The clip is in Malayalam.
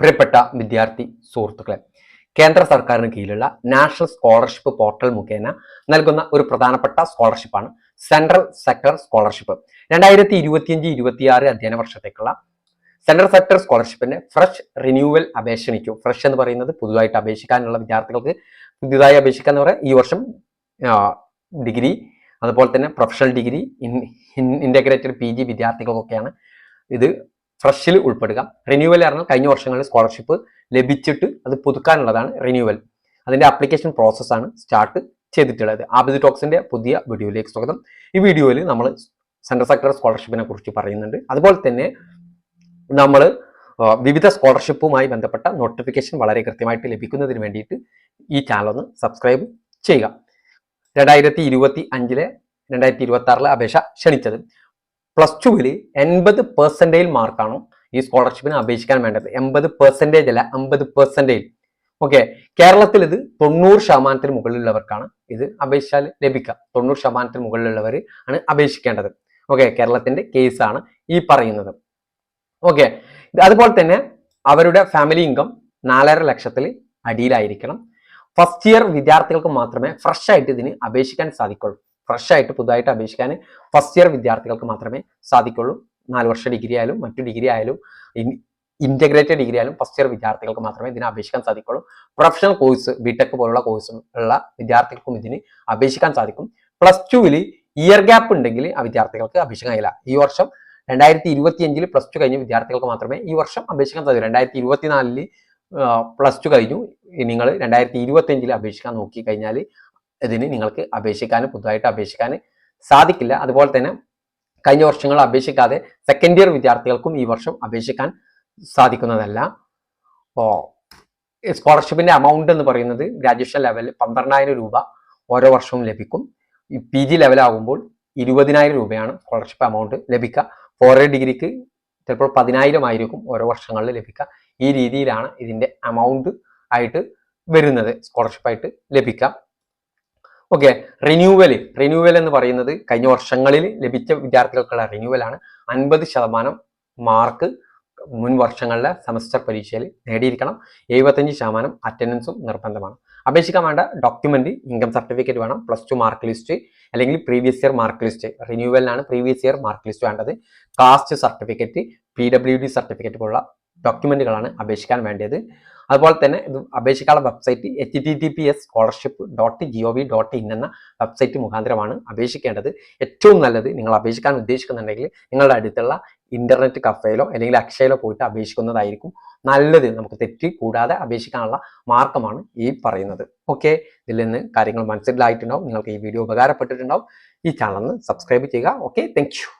പ്രിയപ്പെട്ട വിദ്യാർത്ഥി സുഹൃത്തുക്കളെ കേന്ദ്ര സർക്കാരിന് കീഴിലുള്ള നാഷണൽ സ്കോളർഷിപ്പ് പോർട്ടൽ മുഖേന നൽകുന്ന ഒരു പ്രധാനപ്പെട്ട സ്കോളർഷിപ്പാണ് സെൻട്രൽ സെക്ടർ സ്കോളർഷിപ്പ്. രണ്ടായിരത്തി ഇരുപത്തിയഞ്ച് ഇരുപത്തിയാറ് അധ്യയന വർഷത്തേക്കുള്ള സെൻട്രൽ സെക്ടർ സ്കോളർഷിപ്പിന്റെ ഫ്രഷ് റിന്യൂവൽ അപേക്ഷണിക്കും ഫ്രഷ് എന്ന് പറയുന്നത് പുതുതായിട്ട് അപേക്ഷിക്കാനുള്ള വിദ്യാർത്ഥികൾക്ക് പുതുതായി അപേക്ഷിക്കുക എന്ന് പറയാം. ഈ വർഷം ഡിഗ്രി അതുപോലെ തന്നെ professional degree in integrated P G വിദ്യാർത്ഥികൾക്കൊക്കെയാണ് ഇത് ഫ്രഷിൽ ഉൾപ്പെടുക. റിന്യൂവൽ പറഞ്ഞാൽ കഴിഞ്ഞ വർഷങ്ങളിൽ സ്കോളർഷിപ്പ് ലഭിച്ചിട്ട് അത് പുതുക്കാനുള്ളതാണ് റിന്യൂവൽ അതിന്റെ ആപ്ലിക്കേഷൻ പ്രോസസ്സാണ് സ്റ്റാർട്ട് ചെയ്തിട്ടുള്ളത്. ആബിദ് ടോക്സിന്റെ പുതിയ വീഡിയോയിലേക്ക് സ്വാഗതം. ഈ വീഡിയോയിൽ നമ്മൾ സെൻട്രൽ സെക്ടർ സ്കോളർഷിപ്പിനെ കുറിച്ച് പറയുന്നുണ്ട്. അതുപോലെ തന്നെ നമ്മൾ വിവിധ സ്കോളർഷിപ്പുമായി ബന്ധപ്പെട്ട നോട്ടിഫിക്കേഷൻ വളരെ കൃത്യമായിട്ട് ലഭിക്കുന്നതിന് വേണ്ടിയിട്ട് ഈ ചാനൽ ഒന്ന് സബ്സ്ക്രൈബ് ചെയ്യുക. രണ്ടായിരത്തി ഇരുപത്തി അഞ്ചിലെ രണ്ടായിരത്തി ഇരുപത്തി ആറിലെ അപേക്ഷ ക്ഷണിച്ചത്. പ്ലസ് ടുവിൽ എൺപത് പെർസെന്റേജ് മാർക്കാണോ ഈ സ്കോളർഷിപ്പിന് അപേക്ഷിക്കാൻ വേണ്ടത്. എൺപത് പെർസെന്റേജ് അല്ല അമ്പത് പെർസെന്റേജ് ഓക്കെ കേരളത്തിൽ ഇത് തൊണ്ണൂറ് ശതമാനത്തിന് മുകളിലുള്ളവർക്കാണ് ഇത് അപേക്ഷിച്ചാൽ ലഭിക്കുക. തൊണ്ണൂറ് ശതമാനത്തിന് മുകളിലുള്ളവർ ആണ് അപേക്ഷിക്കേണ്ടത്. ഓക്കെ കേരളത്തിന്റെ കേസാണ് ഈ പറയുന്നത്. ഓക്കെ അതുപോലെ തന്നെ അവരുടെ ഫാമിലി ഇൻകം നാലര ലക്ഷത്തിൽ അടിയിലായിരിക്കണം. ഫസ്റ്റ് ഇയർ വിദ്യാർത്ഥികൾക്ക് മാത്രമേ ഫ്രഷ് ആയിട്ട് ഇതിന് അപേക്ഷിക്കാൻ സാധിക്കുള്ളൂ. ഫ്രഷ് ആയിട്ട് പുതുതായിട്ട് അപേക്ഷിക്കാൻ ഫസ്റ്റ് ഇയർ വിദ്യാർത്ഥികൾക്ക് മാത്രമേ സാധിക്കുള്ളൂ. നാല് വർഷ ഡിഗ്രി ആയാലും മറ്റു ഡിഗ്രി ആയാലും ഇന്റഗ്രേറ്റഡ് ഡിഗ്രി ആയാലും ഫസ്റ്റ് ഇയർ വിദ്യാർത്ഥികൾക്ക് മാത്രമേ ഇതിന് അപേക്ഷിക്കാൻ സാധിക്കുള്ളൂ. പ്രൊഫഷണൽ കോഴ്സ് ബിടെക് പോലുള്ള കോഴ്സ് ഉള്ള വിദ്യാർത്ഥികൾക്കും ഇതിന് അപേക്ഷിക്കാൻ സാധിക്കും. പ്ലസ് ടുവിൽ ഇയർ ഗ്യാപ്പ് ഉണ്ടെങ്കിൽ ആ വിദ്യാർത്ഥികൾക്ക് അപേക്ഷിക്കാൻ കഴിയില്ല. ഈ വർഷം രണ്ടായിരത്തി ഇരുപത്തി അഞ്ചിൽ പ്ലസ് ടു കഴിഞ്ഞ വിദ്യാർത്ഥികൾക്ക് മാത്രമേ ഈ വർഷം അപേക്ഷിക്കാൻ സാധിക്കൂ. രണ്ടായിരത്തി ഇരുപത്തിനാലിൽ പ്ലസ് ടു കഴിഞ്ഞു. നിങ്ങൾ രണ്ടായിരത്തി ഇരുപത്തി അഞ്ചിൽ അപേക്ഷിക്കാൻ നോക്കി കഴിഞ്ഞാൽ ഇതിന് നിങ്ങൾക്ക് അപേക്ഷിക്കാൻ പുതുതായിട്ട് അപേക്ഷിക്കാൻ സാധിക്കില്ല. അതുപോലെ തന്നെ കഴിഞ്ഞ വർഷങ്ങൾ അപേക്ഷിക്കാതെ സെക്കൻഡ് ഇയർ വിദ്യാർത്ഥികൾക്കും ഈ വർഷം അപേക്ഷിക്കാൻ സാധിക്കുന്നതല്ല. ഓ സ്കോളർഷിപ്പിന്റെ എമൗണ്ട് എന്ന് പറയുന്നത് ഗ്രാജുവേഷൻ ലെവലിൽ പന്ത്രണ്ടായിരം രൂപ ഓരോ വർഷവും ലഭിക്കും. പി ജി ലെവലാകുമ്പോൾ ഇരുപതിനായിരം രൂപയാണ് സ്കോളർഷിപ്പ് എമൗണ്ട് ലഭിക്കുക. ഫോർ ഇയർ ഡിഗ്രിക്ക് ചിലപ്പോൾ പതിനായിരം ആയിരിക്കും ഓരോ വർഷങ്ങളിൽ ലഭിക്കുക. ഈ രീതിയിലാണ് ഇതിന്റെ എമൗണ്ട് ആയിട്ട് വരുന്നത് സ്കോളർഷിപ്പായിട്ട് ലഭിക്കുക. ഓക്കെ റിന്യൂവൽ റിന്യൂവൽ എന്ന് പറയുന്നത് കഴിഞ്ഞ വർഷങ്ങളിൽ ലഭിച്ച വിദ്യാർത്ഥികൾക്കുള്ള റിന്യൂവൽ ആണ്. അൻപത് ശതമാനം മാർക്ക് മുൻ വർഷങ്ങളിലെ സെമസ്റ്റർ പരീക്ഷയിൽ നേടിയിരിക്കണം. എഴുപത്തഞ്ച് ശതമാനം അറ്റൻഡൻസും നിർബന്ധമാണ്. അപേക്ഷിക്കാൻ വേണ്ട ഡോക്യുമെന്റ് ഇൻകം സർട്ടിഫിക്കറ്റ് വേണം പ്ലസ് ടു മാർക്ക് ലിസ്റ്റ് അല്ലെങ്കിൽ പ്രീവിയസ് ഇയർ മാർക്ക് ലിസ്റ്റ് റിന്യൂവലിനാണ് പ്രീവിയസ് ഇയർ മാർക്ക് ലിസ്റ്റ് വേണ്ടത്. Caste certificate P W D certificate പോലുള്ള ഡോക്യുമെന്റുകളാണ് അപേക്ഷിക്കാൻ വേണ്ടത് അതുപോലെ തന്നെ ഇത് അപേക്ഷിക്കാനുള്ള website H T T P S scholarship dot G O V dot in എന്ന വെബ്സൈറ്റ് മുഖാന്തരമാണ് അപേക്ഷിക്കേണ്ടത്. ഏറ്റവും നല്ലത് നിങ്ങൾ അപേക്ഷിക്കാൻ ഉദ്ദേശിക്കുന്നുണ്ടെങ്കിൽ നിങ്ങളുടെ അടുത്തുള്ള ഇന്റർനെറ്റ് കഫേയിലോ അല്ലെങ്കിൽ അക്ഷയയിലോ പോയിട്ട് അപേക്ഷിക്കുന്നതായിരിക്കും നല്ലത്. നമുക്ക് തെറ്റി കൂടാതെ അപേക്ഷിക്കാനുള്ള മാർഗമാണ് ഈ പറയുന്നത്. ഓക്കെ ഇതിൽ നിന്ന് കാര്യങ്ങൾ മനസ്സിലായിട്ടുണ്ടാവും. നിങ്ങൾക്ക് ഈ വീഡിയോ ഉപകാരപ്പെട്ടിട്ടുണ്ടാവും. ഈ ചാനൽ ഒന്ന് സബ്സ്ക്രൈബ് ചെയ്യുക. Okay thank